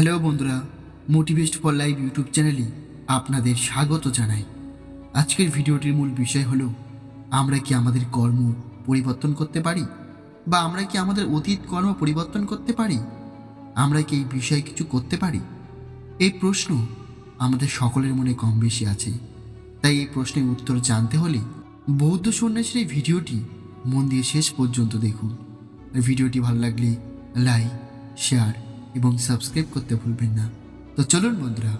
Hello বন্ধুরা মোটিভেস্ট for live YouTube চ্যানেলে আপনাদের স্বাগত জানাই। আজকের ভিডিওটির মূল বিষয় হলো, আমরা কি আমাদের কর্ম পরিবর্তন করতে পারি? বা আমরা কি আমাদের অতীত কর্ম পরিবর্তন করতে পারি? আমরা কি এই বিষয়ে কিছু করতে পারি? এই প্রশ্ন আমাদের সকলের মনে কম বেশি আছে। তাই এই প্রশ্নের উত্তর জানতে হলে বৌদ্ধ সন্ন্যাসীর এই ভিডিওটি মন দিয়ে শেষ পর্যন্ত দেখুন। ভিডিওটি ভালো লাগলে লাইক, শেয়ার এবং সাবস্ক্রাইব করতে ভুলবেন না। তো চলুন বন্ধুরা,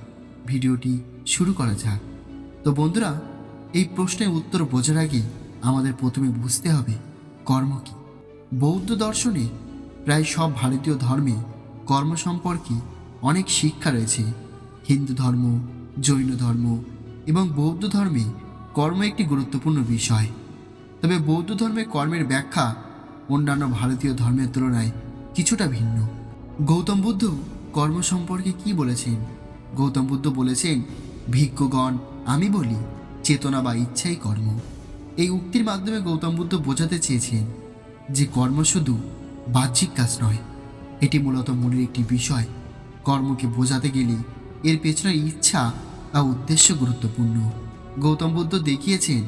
ভিডিওটি শুরু করা যাক। তো বন্ধুরা, এই প্রশ্নের উত্তর বোঝার আগে আমাদের প্রথমে বুঝতে হবে, কর্ম কি? বৌদ্ধ দর্শনে প্রায় সব ভারতীয় ধর্মে কর্ম সম্পর্কে অনেক শিক্ষা রয়েছে। হিন্দু ধর্ম, জৈন ধর্ম এবং বৌদ্ধ ধর্মে কর্ম একটি গুরুত্বপূর্ণ বিষয়। তবে বৌদ্ধ ধর্মে কর্মের ব্যাখ্যা অন্যান্য ভারতীয় ধর্মের তুলনায় কিছুটা ভিন্ন। গৌতম বুদ্ধ কর্ম সম্পর্কে কি বলেছেন? গৌতম বুদ্ধ বলেছেন, ভিক্ষগণ, আমি বলি, চেতনা বা ইচ্ছাই কর্ম। এই উক্তির মাধ্যমে গৌতম বুদ্ধ বোঝাতে চেয়েছেন যে কর্ম শুধু বাহ্যিক কাজ নয়, এটি মূলত মনের একটি বিষয়। কর্মকে বোঝাতে গেলে এর পেছনে ইচ্ছা বা উদ্দেশ্য গুরুত্বপূর্ণ। গৌতম বুদ্ধ দেখিয়েছেন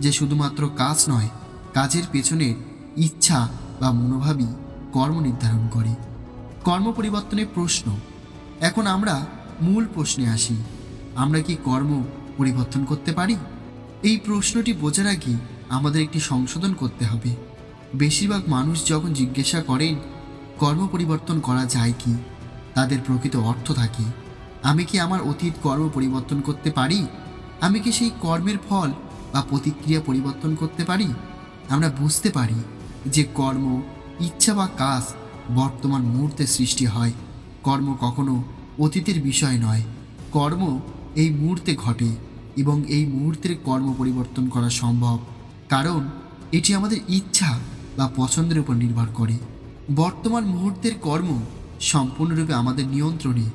যে শুধুমাত্র কাজ নয়, কাজের পেছনের ইচ্ছা বা মনোভাবই কর্ম নির্ধারণ করে। কর্ম পরিবর্তনের প্রশ্ন। এখন আমরা মূল প্রশ্নে আসি। আমরা কি কর্ম পরিবর্তন করতে পারি? এই প্রশ্নটি বোঝার আগে আমাদের একটি সংশোধন করতে হবে। বেশিরভাগ মানুষ যখন জিজ্ঞাসা করেন, কর্ম পরিবর্তন করা যায় কি? তাদের প্রকৃত অর্থ থাকে। আমি কি আমার অতীত কর্ম পরিবর্তন করতে পারি? আমি কি সেই কর্মের ফল বা প্রতিক্রিয়া পরিবর্তন করতে পারি? আমরা বুঝতে পারি যে কর্ম, ইচ্ছা বা কাজ বর্তমান মুহূর্তে সৃষ্টি হয়। কর্ম কখনো অতীতের বিষয় নয়। কর্ম এই মুহূর্তে ঘটে এবং এই মুহূর্তের কর্ম পরিবর্তন করা সম্ভব। কারণ এটি আমাদের ইচ্ছা বা পছন্দের উপর নির্ভর করে। বর্তমান মুহূর্তের কর্ম সম্পূর্ণরূপে আমাদের নিয়ন্ত্রণে।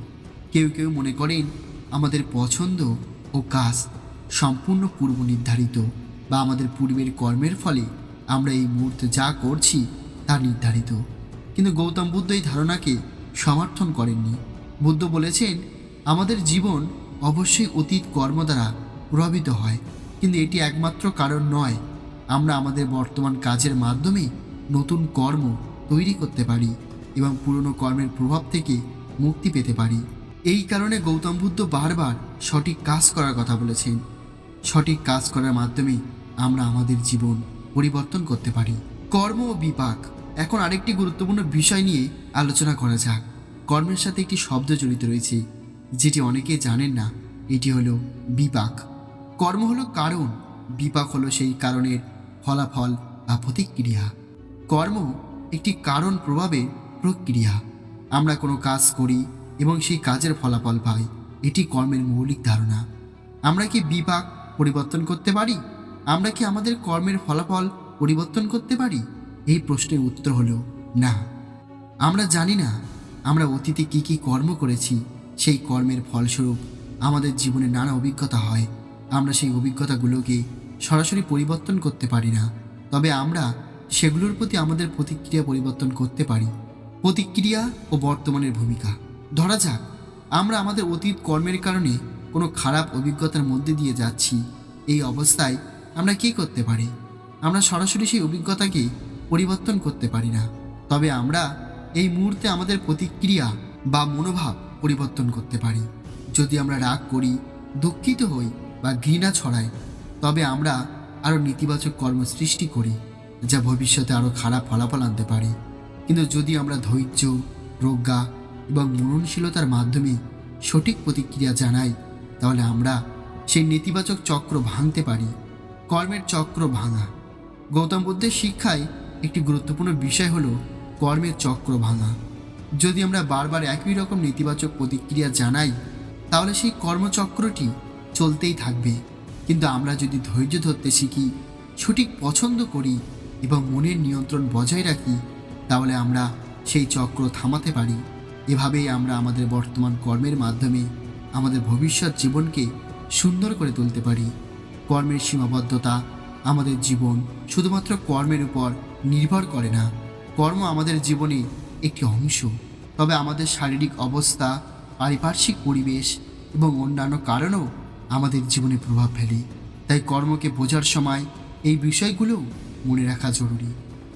কেউ কেউ মনে করেন আমাদের পছন্দ ও কাজ সম্পূর্ণ পূর্ব নির্ধারিত বা আমাদের পূর্বের কর্মের ফলে আমরা এই মুহূর্তে যা করছি তা নির্ধারিত। কিন্তু গৌতম বুদ্ধ এই ধারণাকে সমর্থন করেননি। বুদ্ধ বলেছেন, আমাদের জীবন অবশ্যই অতীত কর্ম দ্বারা প্রভাবিত হয়, কিন্তু এটি একমাত্র কারণ নয়। আমরা আমাদের বর্তমান কাজের মাধ্যমে নতুন কর্ম তৈরি করতে পারি এবং পুরনো কর্মের প্রভাব থেকে মুক্তি পেতে পারি। এই কারণে গৌতম বুদ্ধ বারবার সঠিক কাজ করার কথা বলেছেন। সঠিক কাজ করার মাধ্যমে আমরা আমাদের জীবন পরিবর্তন করতে পারি। কর্ম ও বিপাক এখন আরেকটি গুরুত্বপূর্ণ বিষয় নিয়ে আলোচনা করা যাক। কর্মের সাথে একটি শব্দ জড়িত রয়েছে, যেটি অনেকে জানেন না। এটি হলো বিপাক। কর্ম হলো কারণ। বিপাক হলো সেই কারণের ফলাফল বা প্রতিক্রিয়া। কর্ম একটি কারণ প্রভাবের প্রক্রিয়া। আমরা কোনো কাজ করি এবং সেই কাজের ফলাফল পাই। এটি কর্মের মৌলিক ধারণা। আমরা কি বিপাক পরিবর্তন করতে পারি? আমরা কি আমাদের কর্মের ফলাফল পরিবর্তন করতে পারি? এই প্রশ্নের উত্তর হলো, না। আমরা জানি না আমরা অতীতে কি কি কর্ম করেছি, সেই কর্মের ফলস্বরূপ আমাদের জীবনে নানা অভিজ্ঞতা হয়। আমরা সেই অভিজ্ঞতাগুলোকে সরাসরি পরিবর্তন করতে পারি না। তবে আমরা সেগুলোর প্রতি আমাদের প্রতিক্রিয়া পরিবর্তন করতে পারি। প্রতিক্রিয়া ও বর্তমানের ভূমিকা। ধরা যাক, আমরা আমাদের অতীত কর্মের কারণে কোনো খারাপ অভিজ্ঞতার মধ্যে দিয়ে যাচ্ছি। এই অবস্থায় আমরা কী করতে পারি? আমরা সরাসরি সেই অভিজ্ঞতাকে পরিবর্তন করতে পারি না। তবে আমরা এই মুহূর্তে আমাদের প্রতিক্রিয়া বা মনোভাব পরিবর্তন করতে পারি। যদি আমরা রাগ করি, দুঃখিত হই বা ঘৃণা ছড়াই, তবে আমরা আরও নেতিবাচক কর্ম সৃষ্টি করি, যা ভবিষ্যতে আরও খারাপ ফলাফল আনতে পারে। কিন্তু যদি আমরা ধৈর্য, প্রজ্ঞা এবং মননশীলতার মাধ্যমে সঠিক প্রতিক্রিয়া জানাই, তাহলে আমরা সেই নেতিবাচক চক্র ভাঙতে পারি। কর্মের চক্র ভাঙা। গৌতম বুদ্ধের শিক্ষায় একটি গুরুত্বপূর্ণ বিষয় হলো কর্মের চক্র ভাঙা। যদি আমরা বারবার একই রকম নেতিবাচক প্রতিক্রিয়া জানাই, তাহলে সেই কর্মচক্রটি চলতেই থাকবে। কিন্তু আমরা যদি ধৈর্য ধরতে শিখি, সঠিক পছন্দ করি এবং মনের নিয়ন্ত্রণ বজায় রাখি, তাহলে আমরা সেই চক্র থামাতে পারি। এভাবেই আমরা আমাদের বর্তমান কর্মের মাধ্যমে আমাদের ভবিষ্যৎ জীবনকে সুন্দর করে তুলতে পারি। কর্মের সীমাবদ্ধতা আমাদের জীবন শুধুমাত্র কর্মের উপর নির্ভর করে না। কর্ম আমাদের জীবনে একটি অংশ, তবে আমাদের শারীরিক অবস্থা, পারিপার্শ্বিক পরিবেশ এবং অন্যান্য কারণও আমাদের জীবনে প্রভাব ফেলে। তাই কর্মকে বোঝার সময় এই বিষয়গুলো মনে রাখা জরুরি।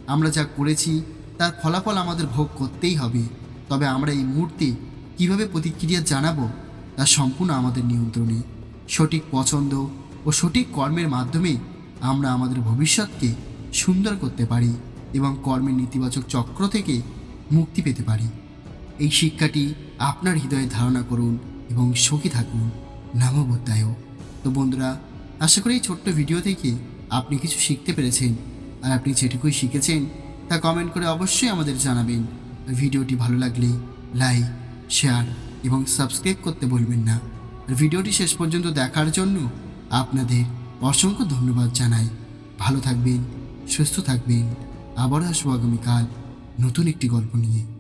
আমরা যা করেছি, তার ফলাফল আমাদের ভোগ করতেই হবে। তবে আমরা এই মুহূর্তে কীভাবে প্রতিক্রিয়া জানাব, তা সম্পূর্ণ আমাদের নিয়ন্ত্রণে। সঠিক পছন্দ ও সঠিক কর্মের মাধ্যমে আমরা আমাদের ভবিষ্যৎকে সুন্দর করতে পারি এবং কর্মের নেতিবাচক চক্র থেকে মুক্তি পেতে পারি। এই শিক্ষাটি আপনার হৃদয়ে ধারণা করুন এবং সুখী থাকুন। নামবোধ্যায় তো বন্ধুরা, আশা করি এই ছোট্ট ভিডিও থেকে আপনি কিছু শিখতে পেরেছেন। আর আপনি যেটুকুই শিখেছেন, তা কমেন্ট করে অবশ্যই আমাদের জানাবেন। ভিডিওটি ভালো লাগলে লাইক শেয়ার এবং সাবস্ক্রাইব করতে বলবেন না। ভিডিওটি শেষ পর্যন্ত দেখার জন্য আপনাদের অসংখ্য ধন্যবাদ জানাই। ভালো থাকবেন। সুস্থ থাকবেন। আবার আসব আগামীকাল নতুন একটি গল্প নিয়ে।